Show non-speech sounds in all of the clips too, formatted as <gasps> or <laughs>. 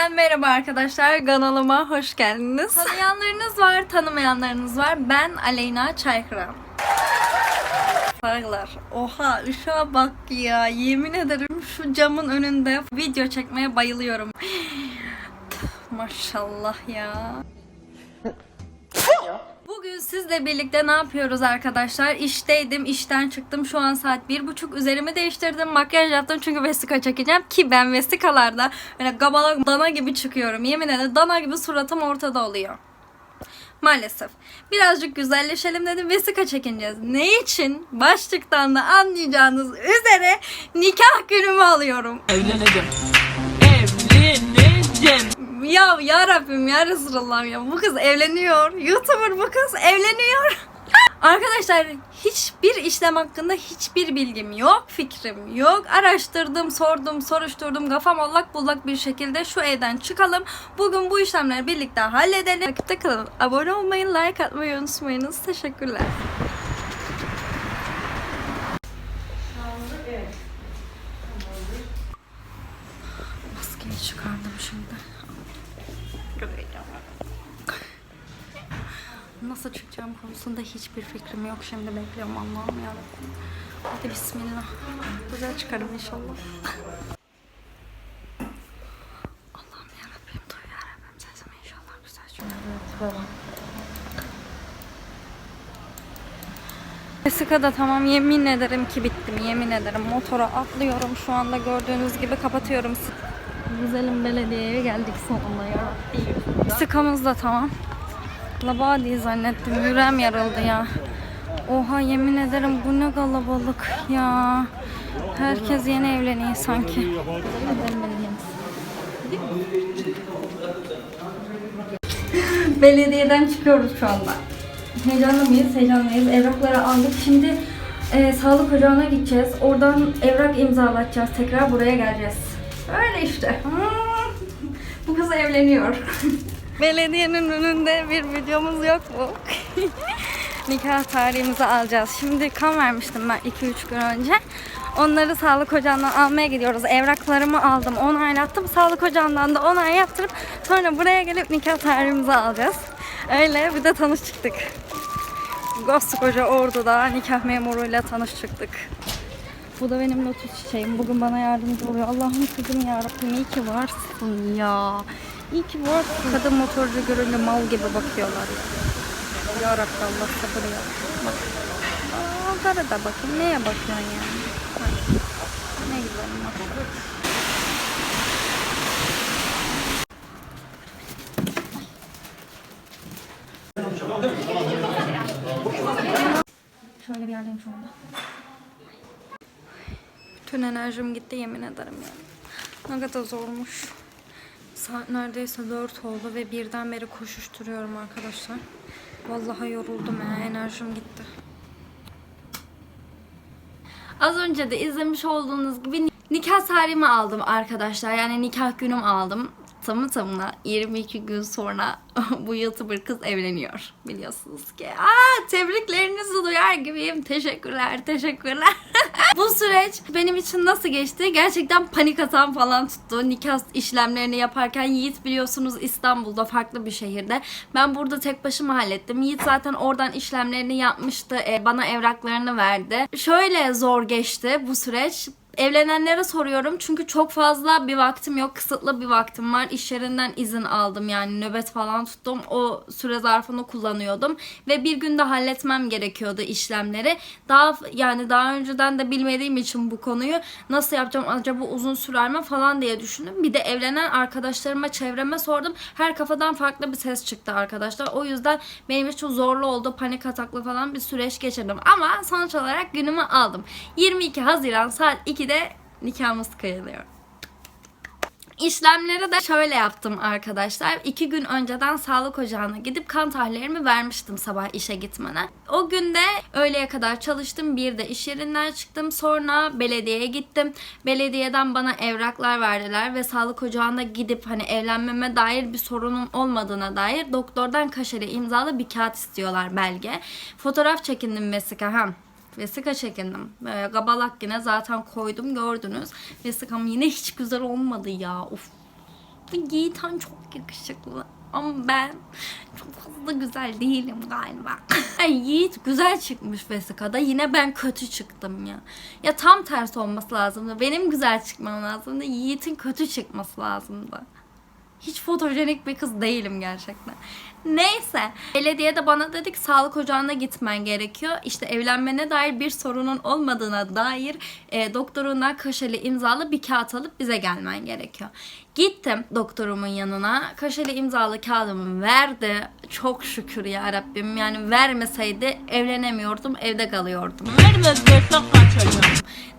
Yeniden merhaba arkadaşlar. Kanalıma hoş geldiniz. Tanıyanlarınız var, tanımayanlarınız var. Ben Aleyna Çaykıran. Sarılar. Oha ışığa bak ya. Yemin ederim şu camın önünde video çekmeye bayılıyorum. <gasps> Maşallah ya. Bugün sizle birlikte ne yapıyoruz arkadaşlar? İşteydim, işten çıktım. Şu an saat bir buçuk. Üzerimi değiştirdim, makyaj yaptım çünkü vestika çekeceğim. Ki ben vestikalarda böyle gabala dana gibi çıkıyorum. Yemin ederim dana gibi suratım ortada oluyor. Maalesef. Birazcık güzelleşelim dedim. Vesika çekineceğiz. Ne için? Başlıktan da anlayacağınız üzere nikah günümü alıyorum. Evleneceğim. Evleneceğim. Ya ya Rabbim ya Resulallah ya bu kız evleniyor. YouTuber bu kız evleniyor. <laughs> Arkadaşlar hiçbir işlem hakkında hiçbir bilgim yok, fikrim yok. Araştırdım, sordum, soruşturdum. Kafam allak bullak bir şekilde şu evden çıkalım. Bugün bu işlemleri birlikte halledelim. Takipte kalın. Abone olmayı, like atmayı unutmayınız. Teşekkürler. Şimdi. Nasıl çıkacağım konusunda hiçbir fikrim yok. Şimdi bekliyorum Allah'ım yarabbim. Hadi bismillah. Güzel çıkarım inşallah. Allah'ım yarabbim duy yarabbim sesimi inşallah güzel çıkarım. Vesika'da tamam yemin ederim ki bittim yemin ederim motora atlıyorum şu anda gördüğünüz gibi kapatıyorum Güzelim belediyeye geldik sonunda ya. Vesika'mız da tamam. Labadi zannettim yüreğim yarıldı ya. Oha yemin ederim bu ne kalabalık ya. Herkes yeni evleniyor sanki. Belediyeden çıkıyoruz şu anda. Heyecanlı mıyız? Heyecanlıyız. Evrakları aldık. Şimdi e, sağlık ocağına gideceğiz. Oradan evrak imzalatacağız. Tekrar buraya geleceğiz. Öyle işte. <laughs> Bu kız evleniyor. Belediyenin önünde bir videomuz yok mu? <laughs> Nikah tarihimizi alacağız. Şimdi kan vermiştim ben 2-3 gün önce. Onları sağlık ocağından almaya gidiyoruz. Evraklarımı aldım, onaylattım. Sağlık ocağından da onay yaptırıp sonra buraya gelip nikah tarihimizi alacağız. Öyle bir de tanış çıktık. Koskoca orduda nikah memuruyla tanış çıktık. Bu da benim lotus çiçeğim. Bugün bana yardımcı oluyor. Allah'ım kızım yarabbim iyi ki varsın ya. İyi ki varsın. Kadın motorcu görünce mal gibi bakıyorlar ya. Ya Rabbi Allah sabır ya. Bak. Aa, Onlara da bakın. Neye bakıyorsun yani? Ne güzel bak. Şöyle bir yerdeyim şu anda. Bütün enerjim gitti yemin ederim ya. Ne kadar zormuş. Saat neredeyse 4 oldu ve birden beri koşuşturuyorum arkadaşlar. Vallahi yoruldum ya enerjim gitti. Az önce de izlemiş olduğunuz gibi nikah tarihimi aldım arkadaşlar. Yani nikah günüm aldım. Tamı tamına 22 gün sonra <laughs> bu YouTuber kız evleniyor. Biliyorsunuz ki. Aa, tebriklerinizi duyar gibiyim. Teşekkürler, teşekkürler. <laughs> bu süreç benim için nasıl geçti? Gerçekten panik atan falan tuttu. Nikah işlemlerini yaparken Yiğit biliyorsunuz İstanbul'da farklı bir şehirde. Ben burada tek başıma hallettim. Yiğit zaten oradan işlemlerini yapmıştı. E, bana evraklarını verdi. Şöyle zor geçti bu süreç. Evlenenlere soruyorum çünkü çok fazla bir vaktim yok. Kısıtlı bir vaktim var. İş yerinden izin aldım yani nöbet falan tuttum. O süre zarfını kullanıyordum ve bir günde halletmem gerekiyordu işlemleri. Daha yani daha önceden de bilmediğim için bu konuyu nasıl yapacağım acaba uzun sürer mi falan diye düşündüm. Bir de evlenen arkadaşlarıma, çevreme sordum. Her kafadan farklı bir ses çıktı arkadaşlar. O yüzden benim için zorlu oldu. Panik ataklı falan bir süreç geçirdim. Ama sonuç olarak günümü aldım. 22 Haziran saat 2'de nikahımız kıyılıyor. İşlemleri de şöyle yaptım arkadaşlar. İki gün önceden sağlık ocağına gidip kan tahlillerimi vermiştim sabah işe gitmeden. O günde öğleye kadar çalıştım. Bir de iş yerinden çıktım. Sonra belediyeye gittim. Belediyeden bana evraklar verdiler ve sağlık ocağına gidip hani evlenmeme dair bir sorunum olmadığına dair doktordan kaşeli imzalı bir kağıt istiyorlar belge. Fotoğraf çekindim vesika. Ha Vesika çekindim. Böyle gabalak yine zaten koydum gördünüz. Vesikam yine hiç güzel olmadı ya. Of Bu Yiğitan çok yakışıklı. Ama ben çok fazla güzel değilim galiba. <laughs> Yiğit güzel çıkmış vesikada. Yine ben kötü çıktım ya. Ya tam tersi olması lazımdı. Benim güzel çıkmam lazımdı. Yiğit'in kötü çıkması lazımdı. Hiç fotojenik bir kız değilim gerçekten. Neyse. Belediye de bana dedik sağlık ocağına gitmen gerekiyor. İşte evlenmene dair bir sorunun olmadığına dair e, doktorundan kaşeli imzalı bir kağıt alıp bize gelmen gerekiyor. Gittim doktorumun yanına. Kaşeli imzalı kağıdımı verdi. Çok şükür ya Rabbim. Yani vermeseydi evlenemiyordum, evde kalıyordum.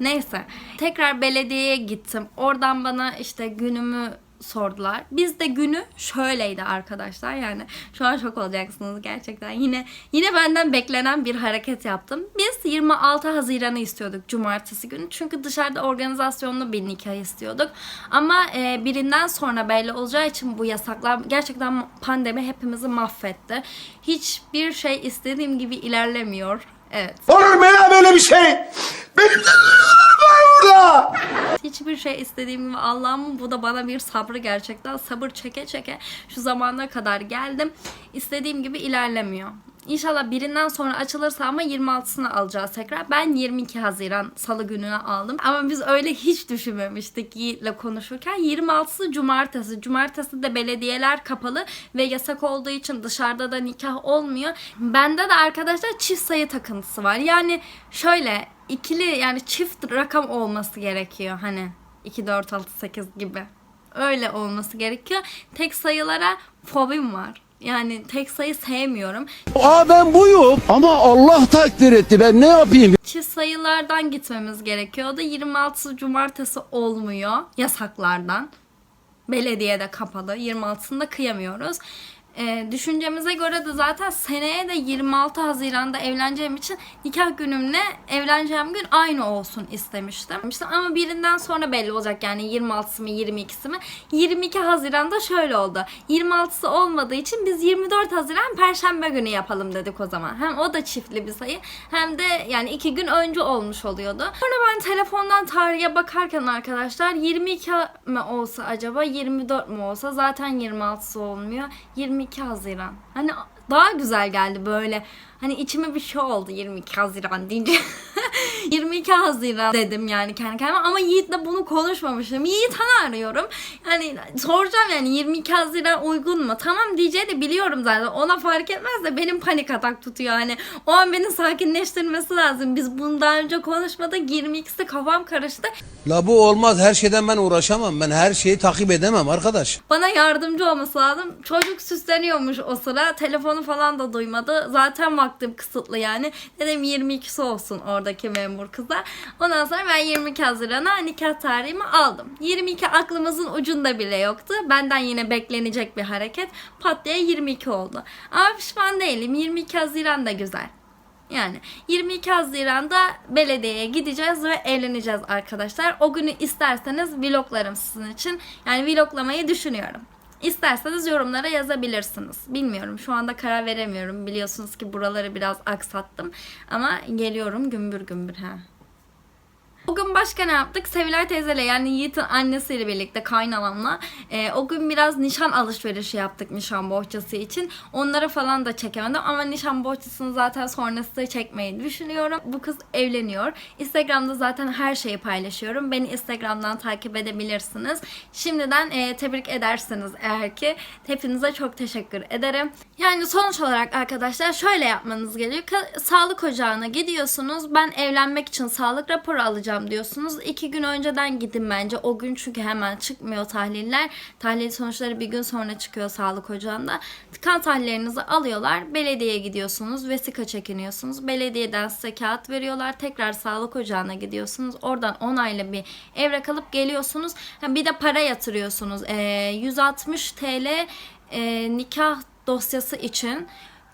Neyse. Tekrar belediyeye gittim. Oradan bana işte günümü sordular. Biz de günü şöyleydi arkadaşlar. Yani şu an şok olacaksınız gerçekten. Yine yine benden beklenen bir hareket yaptım. Biz 26 Haziran'ı istiyorduk cumartesi günü. Çünkü dışarıda organizasyonlu bir nikah istiyorduk. Ama e, birinden sonra belli olacağı için bu yasaklar gerçekten pandemi hepimizi mahvetti. Hiçbir şey istediğim gibi ilerlemiyor. Evet. Olur mu ya böyle bir şey? Benim burada. Hiçbir şey istediğim gibi Allah'ım bu da bana bir sabrı gerçekten sabır çeke çeke şu zamana kadar geldim. İstediğim gibi ilerlemiyor. İnşallah birinden sonra açılırsa ama 26'sını alacağız tekrar. Ben 22 Haziran Salı gününe aldım. Ama biz öyle hiç düşünmemiştik Yiğit'le konuşurken. 26'sı Cumartesi. Cumartesi de belediyeler kapalı ve yasak olduğu için dışarıda da nikah olmuyor. Bende de arkadaşlar çift sayı takıntısı var. Yani şöyle ikili yani çift rakam olması gerekiyor hani 2 4 6 8 gibi. Öyle olması gerekiyor. Tek sayılara fobim var. Yani tek sayı sevmiyorum. Aa ben buyum ama Allah takdir etti ben ne yapayım? Çift sayılardan gitmemiz gerekiyor. O da 26 cumartesi olmuyor yasaklardan. Belediyede kapalı. 26'sında kıyamıyoruz. Ee, düşüncemize göre de zaten seneye de 26 Haziran'da evleneceğim için nikah günümle evleneceğim gün aynı olsun istemiştim. İşte ama birinden sonra belli olacak yani 26'sı mı 22'si mi? 22 Haziran'da şöyle oldu. 26'sı olmadığı için biz 24 Haziran Perşembe günü yapalım dedik o zaman. Hem o da çiftli bir sayı hem de yani iki gün önce olmuş oluyordu. Sonra ben telefondan tarihe bakarken arkadaşlar 22 mi olsa acaba 24 mu olsa zaten 26'sı olmuyor. 22 Haziran. Hani daha güzel geldi böyle. Hani içime bir şey oldu 22 Haziran deyince. <laughs> 22 Haziran dedim yani kendi kendime ama Yiğit'le bunu konuşmamışım. Yiğit hani arıyorum. Yani soracağım yani 22 Haziran uygun mu? Tamam diyeceği de biliyorum zaten. Ona fark etmez de benim panik atak tutuyor hani. O an beni sakinleştirmesi lazım. Biz bundan önce konuşmadık. 22'si kafam karıştı. La bu olmaz. Her şeyden ben uğraşamam. Ben her şeyi takip edemem arkadaş. Bana yardımcı olması lazım. Çocuk süsleniyormuş o sıra. Telefonu falan da duymadı. Zaten vaktim kısıtlı yani. Dedim 22'si olsun oradaki memur kıza. Ondan sonra ben 22 Haziran'a nikah tarihimi aldım. 22 aklımızın ucunda bile yoktu. Benden yine beklenecek bir hareket. Pat diye 22 oldu. Ama pişman değilim. 22 Haziran da güzel. Yani 22 Haziran'da belediyeye gideceğiz ve evleneceğiz arkadaşlar. O günü isterseniz vloglarım sizin için. Yani vloglamayı düşünüyorum. İsterseniz yorumlara yazabilirsiniz. Bilmiyorum şu anda karar veremiyorum. Biliyorsunuz ki buraları biraz aksattım. Ama geliyorum gümbür gümbür ha. Bugün başka ne yaptık? Sevilay teyzeyle yani Yiğit'in annesiyle birlikte kaynanamla e, o gün biraz nişan alışverişi yaptık nişan bohçası için. Onları falan da çekemedim ama nişan bohçasını zaten sonrası çekmeyi düşünüyorum. Bu kız evleniyor. Instagram'da zaten her şeyi paylaşıyorum. Beni Instagram'dan takip edebilirsiniz. Şimdiden e, tebrik edersiniz eğer ki. Hepinize çok teşekkür ederim. Yani sonuç olarak arkadaşlar şöyle yapmanız gerekiyor. Sağlık ocağına gidiyorsunuz. Ben evlenmek için sağlık raporu alacağım diyorsunuz. İki gün önceden gidin bence. O gün çünkü hemen çıkmıyor tahliller. Tahlil sonuçları bir gün sonra çıkıyor sağlık ocağında. Kan tahlillerinizi alıyorlar. Belediyeye gidiyorsunuz. Vesika çekiniyorsunuz. Belediyeden size kağıt veriyorlar. Tekrar sağlık ocağına gidiyorsunuz. Oradan onayla bir evrak alıp geliyorsunuz. Bir de para yatırıyorsunuz. Ee, 160 TL e, nikah dosyası için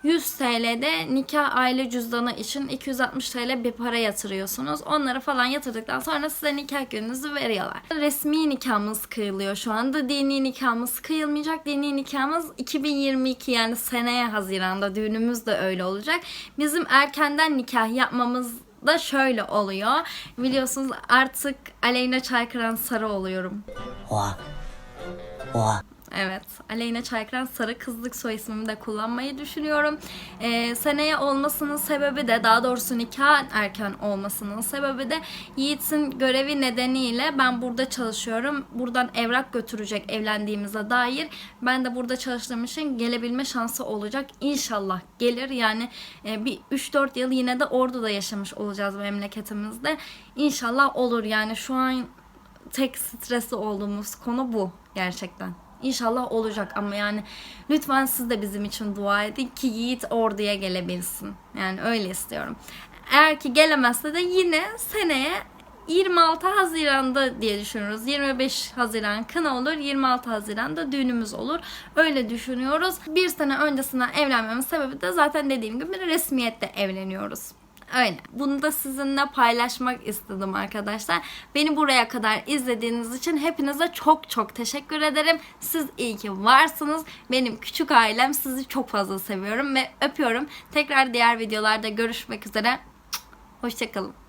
100 TL'de nikah aile cüzdanı için 260 TL bir para yatırıyorsunuz. Onları falan yatırdıktan sonra size nikah gününüzü veriyorlar. Resmi nikahımız kıyılıyor şu anda. Dini nikahımız kıyılmayacak. Dini nikahımız 2022 yani seneye Haziran'da düğünümüz de öyle olacak. Bizim erkenden nikah yapmamız da şöyle oluyor. Biliyorsunuz artık Aleyna Çaykıran Sarı oluyorum. Oha. Oha. Evet. Aleyna Çaykıran sarı kızlık soy ismimi de kullanmayı düşünüyorum. Ee, seneye olmasının sebebi de daha doğrusu nikah erken olmasının sebebi de Yiğit'in görevi nedeniyle ben burada çalışıyorum. Buradan evrak götürecek evlendiğimize dair. Ben de burada çalıştığım için gelebilme şansı olacak. İnşallah gelir. Yani e, bir 3-4 yıl yine de Ordu'da yaşamış olacağız memleketimizde. İnşallah olur. Yani şu an tek stresli olduğumuz konu bu gerçekten. İnşallah olacak ama yani lütfen siz de bizim için dua edin ki Yiğit orduya gelebilsin. Yani öyle istiyorum. Eğer ki gelemezse de yine seneye 26 Haziran'da diye düşünüyoruz. 25 Haziran kına olur, 26 Haziran'da düğünümüz olur. Öyle düşünüyoruz. Bir sene öncesinden evlenmemin sebebi de zaten dediğim gibi resmiyette evleniyoruz. Öyle. Bunu da sizinle paylaşmak istedim arkadaşlar. Beni buraya kadar izlediğiniz için hepinize çok çok teşekkür ederim. Siz iyi ki varsınız. Benim küçük ailem sizi çok fazla seviyorum ve öpüyorum. Tekrar diğer videolarda görüşmek üzere. Hoşçakalın.